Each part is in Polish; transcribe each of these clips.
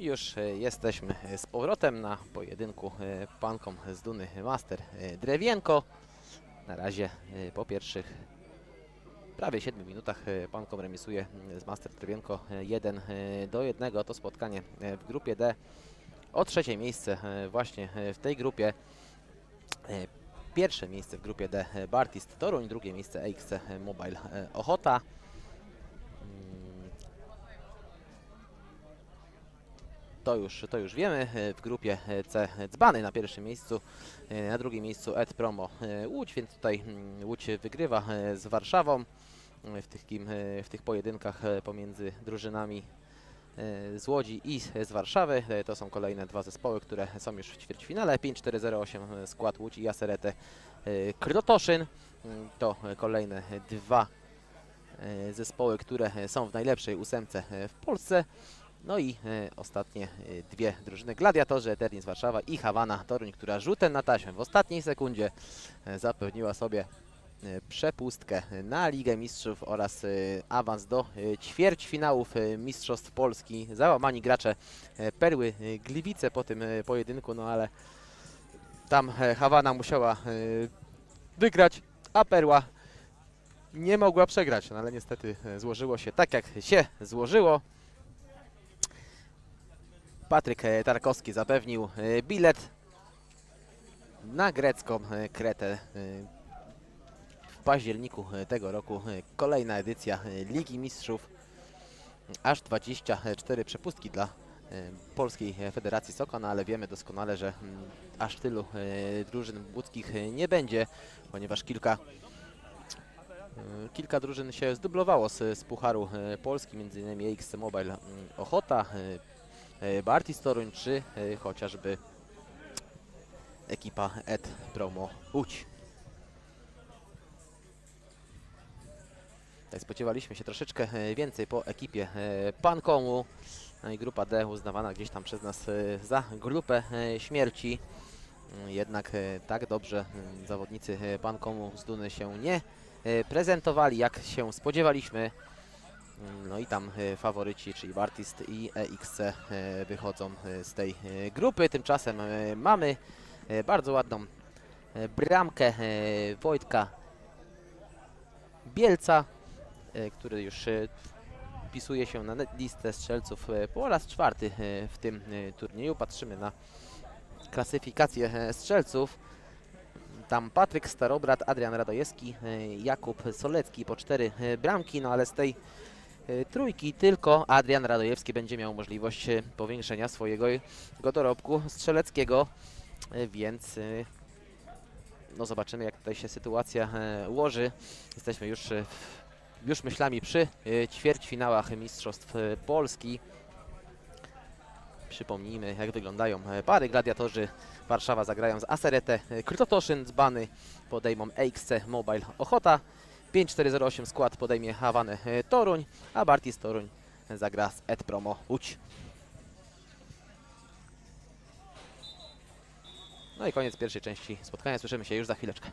Już e, jesteśmy e, z powrotem na pojedynku e, pankom z Duny Master Drewienko. Na razie po pierwszych prawie 7 minutach pankom remisuje mm, z Master Drewienko 1 do 1. To spotkanie w grupie D o trzecie miejsce właśnie w tej grupie. Pierwsze miejsce w grupie D Bartist Toruń, drugie miejsce EXC Mobile Ochota. To już, to już wiemy. E, W grupie e, C Dzbany na pierwszym miejscu, e, na drugim miejscu Ed Promo Łódź, więc tutaj mm, Łódź wygrywa z Warszawą w tych, w tych pojedynkach pomiędzy drużynami z Łodzi i z Warszawy. To są kolejne dwa zespoły, które są już w ćwierćfinale. 5-4-0-8 e, skład Łódź i Jaserete e, Krotoszyn. Mm, To kolejne dwa zespoły, które są w najlepszej ósemce w Polsce. No i e, ostatnie e, dwie drużyny, Gladiatorzy Eternis Warszawa i Hawana Toruń, która rzutem na taśmę w ostatniej sekundzie e, zapewniła sobie e, przepustkę na Ligę Mistrzów oraz awans do e, ćwierćfinałów Mistrzostw Polski. Załamani gracze Perły e, Gliwice po tym pojedynku, no ale tam e, Hawana musiała e, wygrać, a Perła nie mogła przegrać, no ale niestety złożyło się tak, jak się złożyło. Patryk e, Tarkowski zapewnił e, bilet na grecką e, Kretę w październiku tego roku. Kolejna edycja Ligi Mistrzów. Aż 24 przepustki dla Polskiej Federacji Soka, no ale wiemy doskonale, że mm, aż tylu drużyn łódzkich nie będzie, ponieważ kilka Kilka drużyn się zdublowało z, z Pucharu Polski, m.in. EXC Mobile mm, Ochota, Bartis Toruń czy e, chociażby ekipa Ed Promo Łódź. Tak, spodziewaliśmy się troszeczkę e, więcej po ekipie e, Pankomu. No i grupa D uznawana gdzieś tam przez nas e, za grupę e, śmierci. Mm, Jednak e, tak dobrze mm, zawodnicy e, Pankomu z Duny się nie e, prezentowali jak się spodziewaliśmy. No i tam e, faworyci, czyli Bartist i EXC e, wychodzą e, z tej grupy. Tymczasem mamy bardzo ładną bramkę Wojtka Bielca, który już wpisuje się na listę strzelców po raz czwarty w tym turnieju. Patrzymy na klasyfikację strzelców. Tam Patryk Starobrat, Adrian Radojewski, Jakub Solecki po cztery bramki, no ale z tej trójki tylko Adrian Radojewski będzie miał możliwość e, powiększenia swojego go dorobku strzeleckiego, e, więc no zobaczymy jak tutaj się sytuacja e, ułoży. Jesteśmy już, e, już myślami przy e, ćwierćfinałach Mistrzostw Polski. Przypomnijmy jak wyglądają pary. Gladiatorzy Warszawa zagrają z Aserete, e, Krytotoszyn, Dzbany podejmą EXC Mobile Ochota. 5408 skład podejmie Hawanę e, Toruń, a Bartis Toruń zagra z Ed Promo Łódź. No i koniec pierwszej części spotkania. Słyszymy się już za chwileczkę.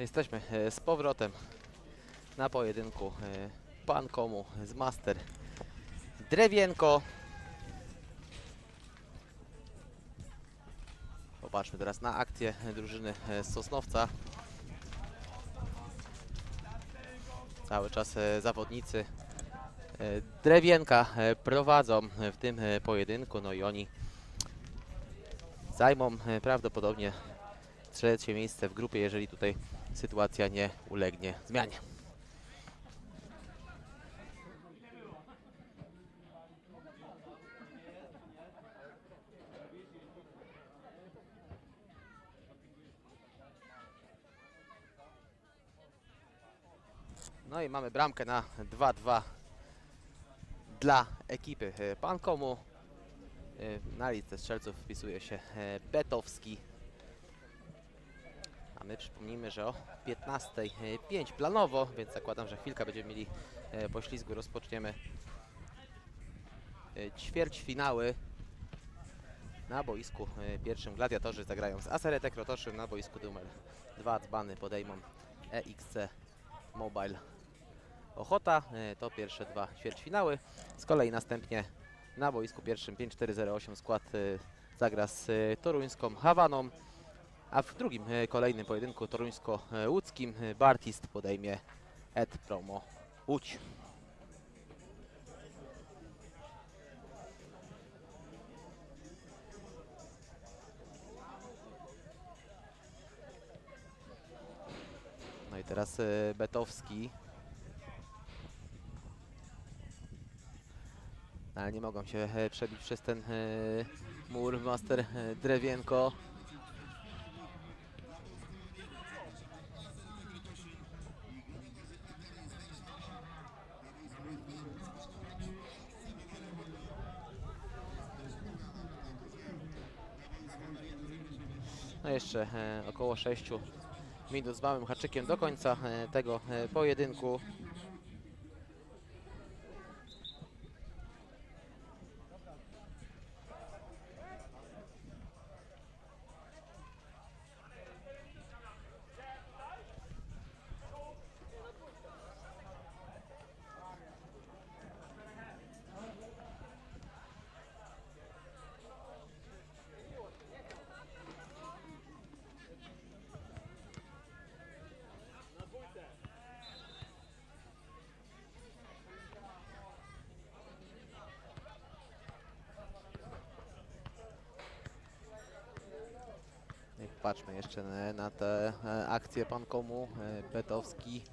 Jesteśmy e, z powrotem na pojedynku e, Pan Komu z Master Drewienko. Popatrzmy teraz na akcję drużyny e, z Sosnowca. Cały czas e, zawodnicy e, Drewienka e, prowadzą w tym e, pojedynku, no i oni zajmą e, prawdopodobnie trzecie miejsce w grupie, jeżeli tutaj sytuacja nie ulegnie zmianie. No i mamy bramkę na 2-2 dla ekipy e, Pankomu. E, Na listę strzelców wpisuje się e, Betowski. A my przypomnijmy, że o 15.05 planowo, więc zakładam, że chwilkę będziemy mieli e, poślizgu. Rozpoczniemy e, ćwierćfinały na boisku e, pierwszym. Gladiatorzy zagrają z Aseretek Rotoszym na boisku numer 2. Dzbany podejmą EXC Mobile Ochota. To pierwsze dwa ćwierćfinały. Z kolei następnie na boisku pierwszym 5-4-0-8 skład zagra z toruńską Hawaną. A w drugim e, kolejnym pojedynku toruńsko-łódzkim e, Bartist podejmie Ed Promo Łódź. No i teraz e, Betowski. Ale nie mogą się przebić przez ten mur Master Drewienko. Jeszcze e, około 6 minut z małym haczykiem do końca e, tego e, pojedynku. Patrzmy jeszcze na, tę e, akcję pan komu. E, Betowski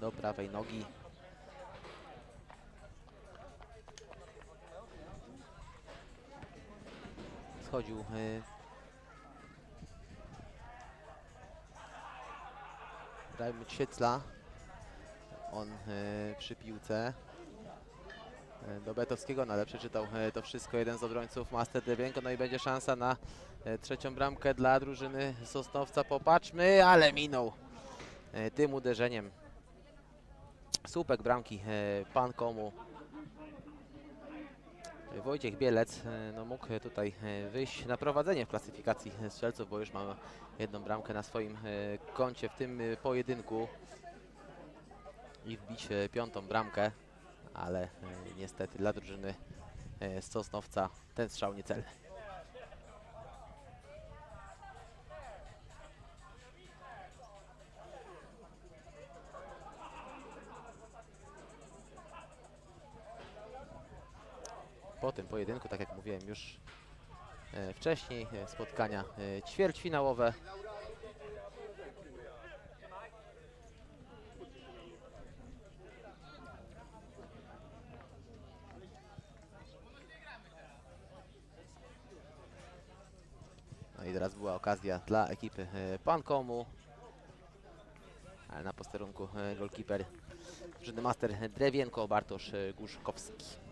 do prawej nogi. Schodził e, Rajmut Siecla. On e, przy piłce e, do Betowskiego, no ale przeczytał e, to wszystko jeden z obrońców Master Drewienko, no i będzie szansa na e, trzecią bramkę dla drużyny Sosnowca. Popatrzmy, ale minął e, tym uderzeniem. Słupek bramki e, pan komu. E, Wojciech Bielec e, no mógł e, tutaj e, wyjść na prowadzenie w klasyfikacji e, strzelców, bo już mamy jedną bramkę na swoim e, koncie w tym e, pojedynku i wbić e, piątą bramkę, ale e, niestety dla drużyny e, z Sosnowca ten strzał niecelny. Po tym pojedynku, tak jak mówiłem już e, wcześniej, e, spotkania e, ćwierćfinałowe. Teraz była okazja dla ekipy e, Pankomu. Ale na posterunku e, golkiper drużyny Master Drewienko Bartosz e, Guszkowski.